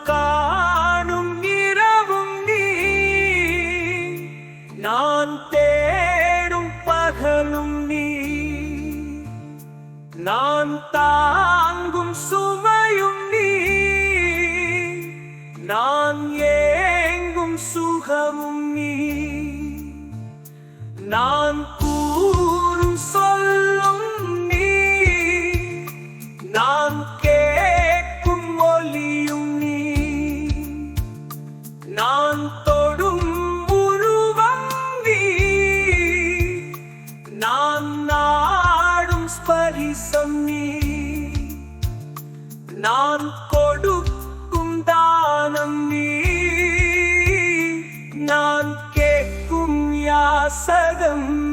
காணும் இரவும் நீ. நான் தேடும் பகலும் நீ. நான் தாங்கும் சுவையும் நீ. நான் ஏங்கும் சுகமும் நீ. நான் கூறும் சொல்லும் நீ. நான் கே நான் தொடும் உருவம் நீ. நான் நாடும் ஸ்பரிசம் நீ. நான் கொடுக்கும் தானம் நீ. நான் கேட்கும் யாசகம்